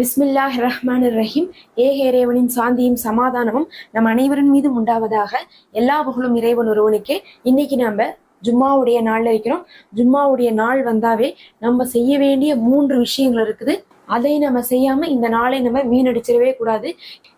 பிஸ்மில்லாஹ் ரஹ்மான் ரஹீம் ஏக இறைவனின் சாந்தியும் சமாதானமும் நம் அனைவரின் மீதும் உண்டாவதாக எல்லா புகழும் இறைவன் ஒருவனுக்கே. இன்னைக்கு நாம ஜும்மாவுடைய நாள்ல இருக்கிறோம். ஜும்மாவுடைய நாள் வந்தாவே நம்ம செய்ய வேண்டிய மூன்று விஷயங்கள் இருக்குது. அதை நம்ம செய்யாம இந்த நாளை நம்ம வீணடிச்சிடவே கூடாது.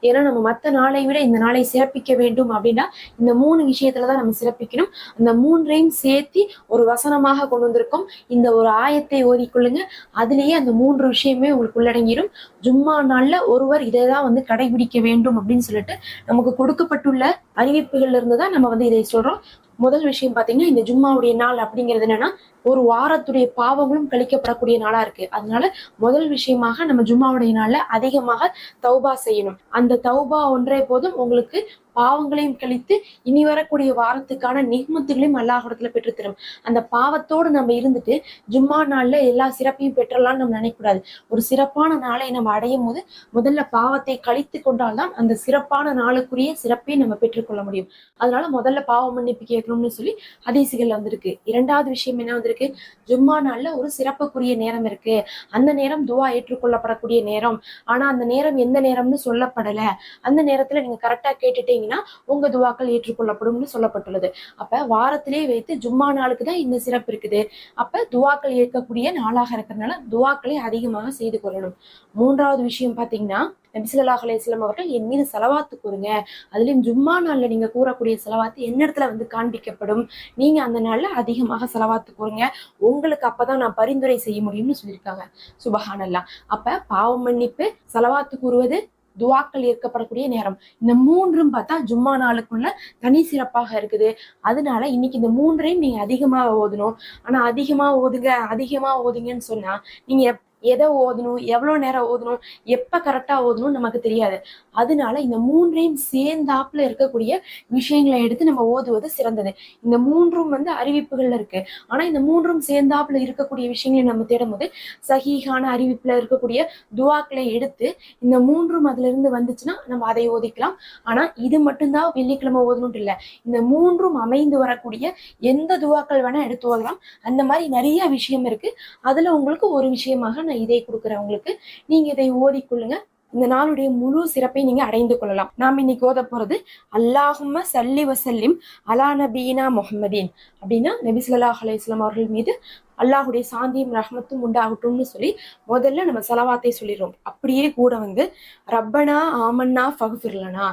ஏன்னா நம்ம மற்ற நாளை விட இந்த நாளை சிறப்பிக்க வேண்டும் அப்படின்னா இந்த மூணு விஷயத்துல தான் நம்ம சிறப்பிக்கணும். அந்த மூன்றையும் சேர்த்து ஒரு வசனமாக கொண்டு வந்திருக்கோம். இந்த ஒரு ஆயத்தை ஓதிக்கொள்ளுங்க அதுலேயே அந்த மூன்று விஷயமே உங்களுக்கு உள்ளடங்கிடும். ஜும்மா நாளில் ஒருவர் இதை தான் வந்து கடைபிடிக்க வேண்டும் அப்படின்னு சொல்லிட்டு நமக்கு கொடுக்கப்பட்டுள்ள அறிவிப்புகள்ல இருந்து தான் நம்ம வந்து இதை சொல்றோம். முதல் விஷயம் பாத்தீங்கன்னா இந்த ஜும்மாவுடைய நாள் அப்படிங்கிறது என்னன்னா ஒரு வாரத்துடைய பாவங்களும் கழிக்கப்படக்கூடிய நாளா இருக்கு. அதனால முதல் விஷயமாக நம்ம ஜும்மாவுடைய நாள்ல அதிகமாக தௌபா செய்யணும். அந்த தௌபா ஒன்றே போதும் உங்களுக்கு பாவங்களையும் கழித்து இனி வரக்கூடிய வாரத்துக்கான நிகமத்துகளையும் அல்லாஹிடத்துல பெற்றுத்தரும் அந்த பாவத்தோடு நம்ம இருந்துட்டு ஜும்மா நாள்ல எல்லா சிறப்பையும் பெற்றலாம்னு நம்ம நினைக்கக்கூடாது. ஒரு சிறப்பான நாளை நம்ம அடையும் போது முதல்ல பாவத்தை கழித்து கொண்டால்தான் அந்த சிறப்பான நாளுக்குரிய சிறப்பை நம்ம பெற்றுக்கொள்ள முடியும். அதனால முதல்ல பாவ மன்னிப்பு கேட்கணும்னு சொல்லி ஹதீசுகள் வந்திருக்கு. இரண்டாவது விஷயம் என்ன வந்திருக்கு? ஜும்மா நாள்ல ஒரு சிறப்புக்குரிய நேரம் இருக்கு. அந்த நேரம் துவா ஏற்றுக்கொள்ளப்படக்கூடிய நேரம். ஆனா அந்த நேரம் எந்த நேரம்னு சொல்லப்படல. அந்த நேரத்துல நீங்க கரெக்டா கேட்டுட்டீங்கன்னா உங்க துவாக்கள் ஏற்றுக்கொள்ளப்படும்னு சொல்லப்பட்டுள்ளது. அப்ப வாரத்திலே வைத்து ஜும்மா நாளுக்கு தான் இந்த சிறப்பு இருக்குது. அப்ப துவாக்கள் ஏற்கக்கூடிய நாளாக இருக்கிறதுனால துவாக்களை அதிகமாக செய்து கொள்ளணும். மூன்றாவது விஷயம் பாத்தீங்கன்னா நபிசுல்லாஹ் அலையம் அவர்கள் என் மீது செலவாத்து கூறுங்க. அதுலயும் ஜும்மா நாள்ல நீங்க கூறக்கூடிய செலவாத்து என்ன இடத்துல வந்து காண்பிக்கப்படும்? நீங்க அந்த நாள்ல அதிகமாக செலவாத்து கூறுங்க. உங்களுக்கு அப்பதான் நான் பரிந்துரை செய்ய முடியும்னு சொல்லியிருக்காங்க. சுபஹானல்லா. அப்ப பாவ மன்னிப்பு செலவாத்து கூறுவது துவாக்கள் ஏற்கப்படக்கூடிய நேரம். இந்த மூன்றும் பார்த்தா ஜும்மா நாளுக்குள்ள தனி சிறப்பாக இருக்குது. அதனால இன்னைக்கு இந்த மூன்றையும் நீங்க அதிகமா ஓதணும். ஆனா அதிகமா ஓதுங்க அதிகமா ஓதுங்கன்னு சொன்னா நீங்க எதை ஓதணும் எவ்வளோ நேரம் ஓதணும் எப்போ கரெக்டாக ஓதணும்னு நமக்கு தெரியாது. அதனால இந்த மூன்றையும் சேர்ந்தாப்புல இருக்கக்கூடிய விஷயங்களை எடுத்து நம்ம ஓதுவது சிறந்தது. இந்த மூன்றும் வந்து அறிவிப்புகள்ல இருக்கு. ஆனா இந்த மூன்றும் சேர்ந்தாப்புல இருக்கக்கூடிய விஷயங்களை நம்ம தேடும்போது சகிகான அறிவிப்புல இருக்கக்கூடிய துவாக்களை எடுத்து இந்த மூன்றும் அதுல இருந்து வந்துச்சுன்னா நம்ம அதை ஓதிக்கலாம். ஆனா இது மட்டும்தான் வெள்ளிக்கிழமை ஓதணும் இல்லை. இந்த மூன்றும் அமைந்து வரக்கூடிய எந்த துவாக்கள் வேணா எடுத்து ஓதலாம். அந்த மாதிரி நிறைய விஷயம் இருக்கு. அதுல உங்களுக்கு ஒரு விஷயமாக நான் இதை கொடுக்குறேன் உங்களுக்கு. நீங்க இதை ஓதிக்கொள்ளுங்க இந்த நாளுடைய முழு சிறப்பை நீங்க அடைந்து கொள்ளலாம். நாம் இன்னைக்கு ஓத போறது அல்லாஹும்ம சல்லி வசல்லிம் அலா நபீனா முஹம்மதீன். அப்படின்னா நபி ஸல்லல்லாஹு அலைஹி அவர்கள் மீது அல்லாஹுடைய சாந்தியும் ரஹமத்தும் உண்டாகட்டும்னு சொல்லி முதல்ல நம்ம செலவாத்தை சொல்லிடுறோம். அப்படியே கூட வந்து ரப்பனா ஆமன்னா ஃபகுஃபிர்லனா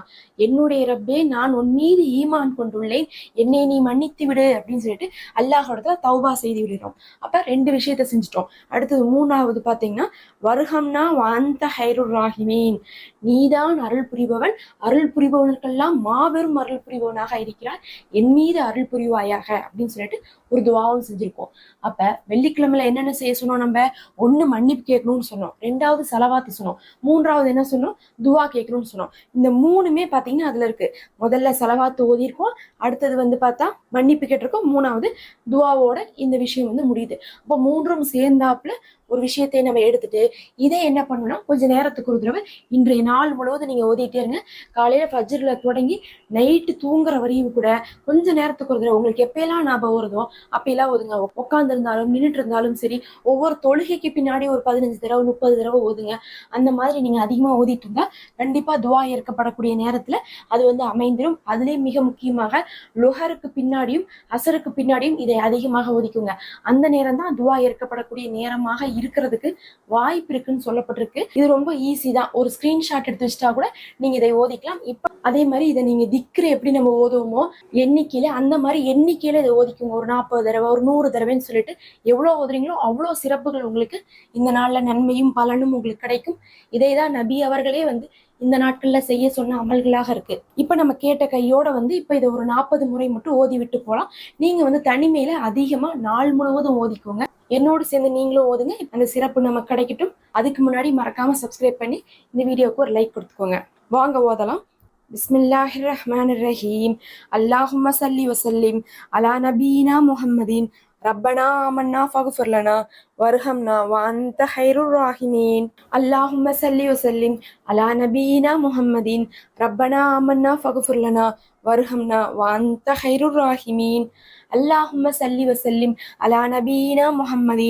என்னுடைய ரப்பே நான் உன் மீது ஈமான் கொண்டுள்ளேன். என்னை நீ மன்னித்து விடு அப்படின்னு சொல்லிட்டு அல்லாஹோட தௌபா செய்து விடுறோம். அப்ப ரெண்டு விஷயத்த செஞ்சுட்டோம். அடுத்தது மூணாவது பாத்தீங்கன்னா வருகம்னா வாந்த ஹைருர் ராஹிமீன். நீதான் அருள் புரிபவன். அருள் புரிபவனுக்கெல்லாம் மாபெரும் அருள் புரிபவனாக இருக்கிறார் என் மீது அருள் புரிவாயாக அப்படின்னு சொல்லிட்டு ஒரு துவாவும் செஞ்சிருக்கோம். அப்ப வெள்ளிக்கிழமையில என்னென்ன செய்ய சொன்னோம் நம்ம? ஒன்று மன்னிப்பு கேட்கணும்னு சொன்னோம். ரெண்டாவது செலவாத்து சொன்னோம். மூன்றாவது என்ன சொன்னோம்? துவா கேட்கணும்னு சொன்னோம். இந்த மூணுமே பார்த்தீங்கன்னா அதுல இருக்கு. முதல்ல செலவாத்து ஓதியிருக்கோம். அடுத்தது வந்து பார்த்தா மன்னிப்பு கேட்டிருக்கோம். மூணாவது துவாவோட இந்த விஷயம் வந்து முடியுது. அப்போ மூன்றும் சேர்ந்தாப்புல ஒரு விஷயத்தை நம்ம எடுத்துட்டு இதை என்ன பண்ணணும்னா கொஞ்ச நேரத்துக்கு ஒரு தடவை இன்றைய நாள் முழுவதும் நீங்க ஓதிட்டே இருங்க. காலையில ஃபஜ்ரில் தொடங்கி நைட்டு தூங்குற வரையும் கூட கொஞ்ச நேரத்துக்கு ஒரு தடவை உங்களுக்கு எப்பயெல்லாம் ஞாபகம் வருதோ அப்பெல்லாம் ஓதுங்க. உட்காந்துருந்தாலும் நின்றுட்டு இருந்தாலும் சரி ஒவ்வொரு தொழுகைக்கு பின்னாடி ஒரு பதினஞ்சு தடவை முப்பது தடவை ஓதுங்க. அந்த மாதிரி நீங்க அதிகமா ஓதிட்டு இருந்தா கண்டிப்பா துவா ஏற்கப்படக்கூடிய நேரத்துல அது வந்து அமைந்திரும். அதுலேயும் மிக முக்கியமாக லுஹருக்கு பின்னாடியும் அசருக்கு பின்னாடியும் இதை அதிகமாக ஒதுக்குங்க அந்த நேரம் தான் துவா ஏற்கப்படக்கூடிய நேரமாக இருக்கிறதுக்கு வாய்ப்பு இருக்குன்னு சொல்லப்பட்டிருக்கு. இது ரொம்ப ஈஸி தான். ஒரு ஸ்கிரீன்ஷாட் எடுத்து வச்சுட்டா கூட நீங்க இதை ஓதிக்கலாம். இப்ப அதே மாதிரி இதை நீங்க திக்ரு எப்படி நம்ம ஓதுவோமோ எண்ணிக்கையில அந்த மாதிரி எண்ணிக்கையில இதை ஓதிக்குங்க. ஒரு நாற்பது தடவை ஒரு நூறு தடவைன்னு சொல்லிட்டு எவ்வளவு ஓதுறீங்களோ அவ்வளோ சிறப்புகள் உங்களுக்கு இந்த நாள்ல நன்மையும் பலனும் உங்களுக்கு கிடைக்கும். இதை தான் நபி அவர்களே வந்து இந்த நாட்கள்ல செய்ய சொன்ன அமல்களாக இருக்கு. இப்ப நம்ம கேட்ட கையோட வந்து இப்ப இதை ஒரு நாற்பது முறை மட்டும் ஓதி விட்டு போலாம். நீங்க வந்து தனிமையில அதிகமா நாள் முழுவதும் ஓதிக்கோங்க. என்னோடு சேர்ந்து நீங்களும் ஓதுங்க அந்த சிறப்பு நமக்கு கிடைக்கட்டும் அதுக்கு முன்னாடி மறக்காம சப்ஸ்கிரைப் பண்ணி இந்த வீடியோக்கு ஒரு லைக் கொடுத்துக்கோங்க வாங்க ஓதலாம் பிஸ்மில்லாஹிர் ரஹ்மானிர் ரஹீம் அல்லாஹும்ம சல்லி வசல்லிம் அலா நபீனா முஹம்மதீன் ரப்பனா ஆமன்னா ஃபகுஃபிர் லனா வர்ஹம்னா வஅன்த ஹைருர் ராஹிமீன் அல்லாஹும்ம சல்லி வசல்லிம் அலா நபீனா முஹம்மதீன் ரப்பனா ஆமன்னா ஃபகுஃபிர் லனா وارحمنا وأنت خير الراحمين اللهم صل وسلم على نبينا محمد ربنا آمنا فاغفر لنا وارحمنا وأنت خير الراحمين اللهم صل وسلم على نبينا محمد ربنا آمنا فاغفر لنا وارحمنا وأنت خير الراحمين اللهم صل وسلم على نبينا محمد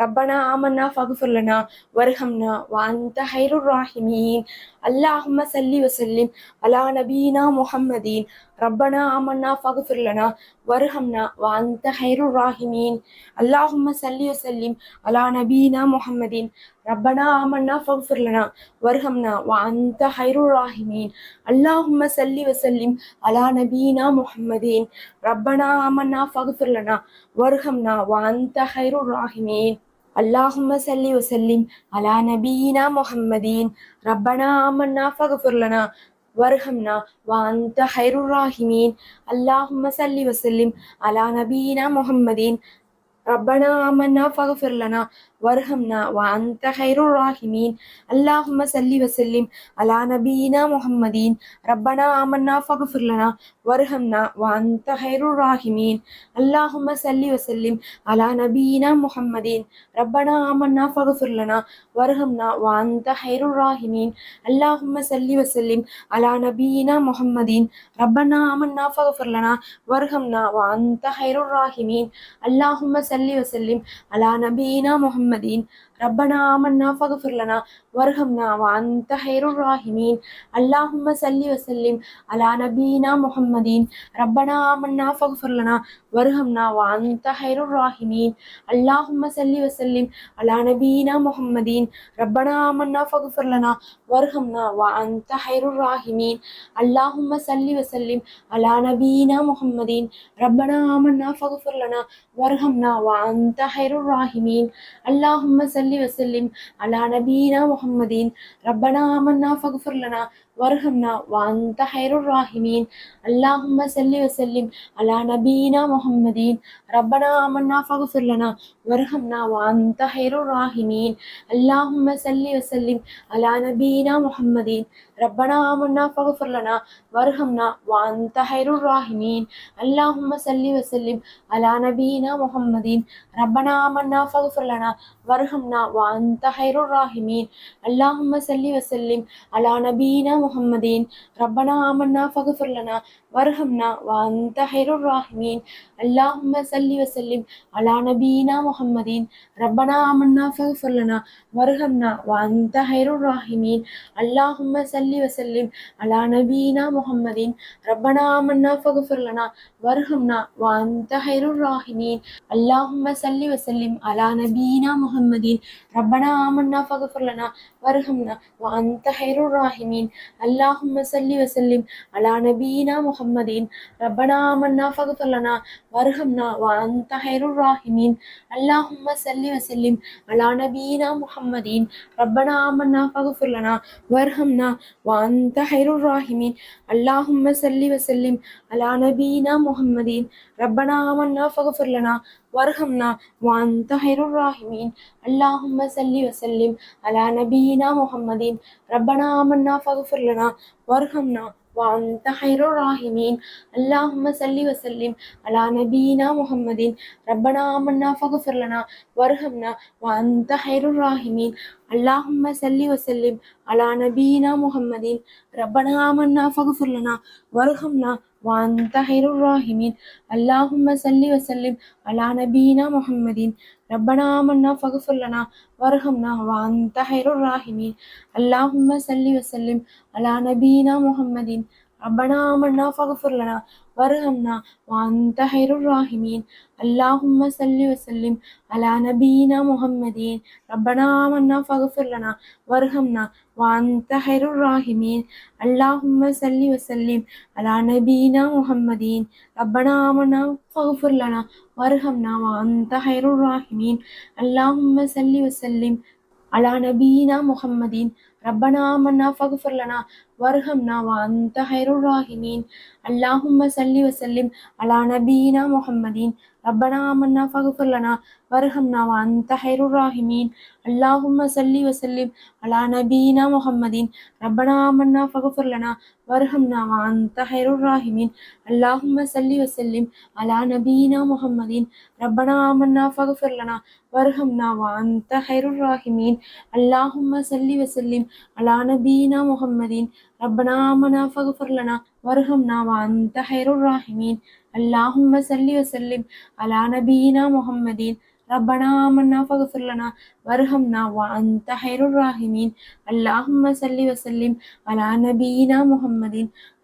ربنا آمنا فاغفر لنا وارحمنا وأنت خير الراحمين اللهم صل وسلم على نبينا محمد ربنا آمنا فاغفر لنا وارحمنا وأنت خير الراحمين اللهم صل وسلم على نبينا محمد ربنا آمنا فاغفر لنا وارحمنا وأنت خير الراحمين اللهم صل وسلم على نبينا محمد ربنا آمنا فاغفر لنا وارحمنا وأنت خير الراحمين اللهم صل وسلم على نبينا محمد ربنا آمنا فاغفر لنا وارحمنا وأنت خير الراحمين اللهم صل وسلم على نبينا محمد ربنا آمنا فاغفر لنا وارحمنا وأنت خير الراحمين. اللهم صل وسلم على نبينا محمد ربنا آمنا فاغفر لنا وارحمنا وأنت خير الراحمين. اللهم صل وسلم على نبينا محمد ربنا آمنا فاغفر لنا وارحمنا وأنت خير الراحمين. اللهم صل وسلم على نبينا محمد ربنا آمنا فاغفر لنا وارحمنا وأنت خير الراحمين. اللهم صل وسلم على نبينا محمد நிம்மதியின் ربنا آمنا فاغفر لنا وارحمنا وأنت خير الراحمين. اللهم صل وسلم على نبينا محمد ربنا آمنا فاغفر لنا وارحمنا وأنت خير الراحمين. اللهم صل وسلم على نبينا محمد ربنا آمنا فاغفر لنا وارحمنا وأنت خير الراحمين. اللهم صل وسلم على نبينا محمد ربنا آمنا فاغفر لنا وارحمنا وأنت خير الراحمين. اللهم صل وسلم على نبينا محمد. ربنا آمنا فاغفر لنا وارحمنا وأنت خير الراحمين. اللهم صل وسلم على نبينا محمد. ربنا آمنا فاغفر لنا وارحمنا وأنت خير الراحمين. اللهم صل وسلم على نبينا محمد. ربنا آمنا فاغفر لنا وارحمنا وأنت خير الراحمين. اللهم صل وسلم على نبينا محمد. ربنا آمنا فاغفر لنا وارحمنا وأنت خير الراحمين. اللهم صل وسلم على نبينا محمد. ربنا آمنا فاغفر لنا வர்ஹம்னா வந்த ஹைருர் ராஹிமீன் அல்லாஹும்ம சல்லி வசல்லிம் அலா நபீனா முஹம்மதீன் ரப்பனா அமன்னா ஃபஃபர்லனா வர்ஹம்னா வந்த ஹைருர் ராஹிமீன் அல்லாஹும்ம சல்லி வசல்லிம் அலா நபீனா முஹம்மதீன் ரப்பனா அமன்னா ஃபஃபர்லனா வர்ஹம்னா வந்த ஹைருர் ராஹிமீன் அல்லாஹும்ம சல்லி வசல்லிம் அலா நபீனா முஹம்மதீன் ரப்பனா அமன்னா ஃபஃபர்லனா வர்ஹம்னா வந்த ஹைருர் ராஹிமீன் அல்லாஹும்ம சல்லி வசல்லிம் அலா நபீனா முஹம்மதீன். ரப்பனா மன்னா ஃபகுஃபர்லனா வர்ஹம்னா அந்த ஹைரு ராஹிமீன். அல்லாஹும்ம சல்லி வசல்லிம் அலா நபீனா முஹம்மதீன். ரப்பனா மன்னா ஃபகுஃபர்லனா வர்ஹம்னா அந்த ராஹிமீன். அல்லாஹும்ம சல்லி வசல்லிம் அலா நபீனா முஹம்மதீன். ரப்பனா மன்னா ஃபகுஃபர்லனா வர்ஹம்னா வாந்த ராஹிமீன். அல்லாஹும்ம சல்லி வசல்லிம் அலா நபீனா முஹம்மதீன். ரப்பனா மன்னா ஃபகுஃபர்லனா வர்ஹம்னா وأنت خير الراحمين اللهم صل وسلم على نبينا محمد ربنا آمنا فاغفر لنا وارحمنا وأنت خير الراحمين اللهم صل وسلم على نبينا محمد ربنا آمنا فاغفر لنا وارحمنا وأنت خير الراحمين. اللهم صل وسلم على نبينا محمد ربنا آمنا فاغفر لنا وارحمنا وأنت خير الراحمين. اللهم صل وسلم على نبينا محمد ரபனாமண்ணா ஃபகுஃபுர்லனா வருகம்னா வாந்த ஹைருர் ராஹிமீன் அல்லாஹும்ம சல்லி வசல்லிம் அலா நபீனா முஹம்மதீன் ரபனாமண்ணா ஃபகுஃபுர்லனா வருகம்னா வாந்த ஹைருர் ராஹிமீன் அல்லாஹும்ம சல்லி வசல்லிம் அலா நபீனா முஹம்மதீன் ரபனாமண்ணா ஃபகுஃபுர்லனா வருகம்னா வாந்த ஹைருர் ராஹிமீன் அல்லாஹும்ம சல்லி வசல்லிம் அலா நபீனா முஹம்மதீன் ரப்பனா மன்னா ஃபகுஃபர்லனா வர்ஹம்னா வா அந்த ஹைருல் ராஹிமீன் அல்லாஹும்ம சல்லி வசல்லிம் அலா நபீனா முஹம்மதீன். ரப்பனா மன்னா ஃபகுஃபர்லனா வர்ஹம்னா வா அந்த ஹைருல் اللهم صل وسلم على نبينا محمد. ربنا آمنا فاغفر لنا وارحمنا وأنت خير الراحمين. اللهم صل وسلم على نبينا محمد. ربنا آمنا فاغفر لنا وارحمنا وأنت خير الراحمين. اللهم صل وسلم على نبينا محمد. ربنا آمنا فاغفر لنا وارحمنا وأنت خير الراحمين. اللهم صل وسلم على نبينا محمد. ربنا آمنا فاغفر لنا وارحمنا وأنت خير الراحمين. اللهم صل وسلم على نبينا محمد.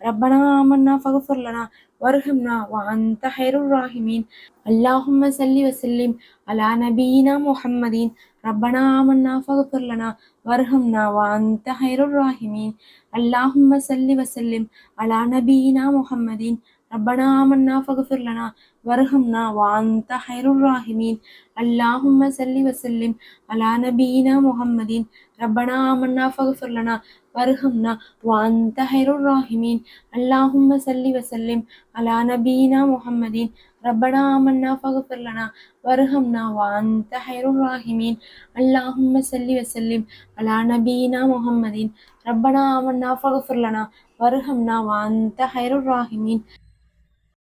ربنا آمنا فاغفر لنا وارحمنا وأنت خير الراحمين. اللهم صل وسلم على نبينا محمد. ربنا آمنا فاغفر لنا وارحمنا وأنت خير الراحمين. اللهم صل وسلم على نبينا محمد. ரப்பனா ஆமன்னா ஃபகுஃபிர்லனா வர்ஹம்னா வாந்த ஹைருர் ராஹிமீன் அல்லாஹும்ம சல்லி வசல்லிம் அலா நபீனா முஹம்மதீன் ரப்பனா ஆமன்னா ஃபகுஃபிர்லனா வர்ஹம்னா வாந்த ஹைருர் ராஹிமீன் சல்லி வசல்லிம் அலா நபீனா முஹம்மதீன் ரப்பனா ஆமன்னா ஃபகுஃபிர்லனா வர்ஹம்னா வாந்த ஹைருர் ராஹிமீன் சல்லி வசல்லிம் அலா நபீனா முஹம்மதீன் ரப்பனா ஆமன்னா ஃபகுஃபிர்லனா வர்ஹம்னா வாந்த ஹைருர்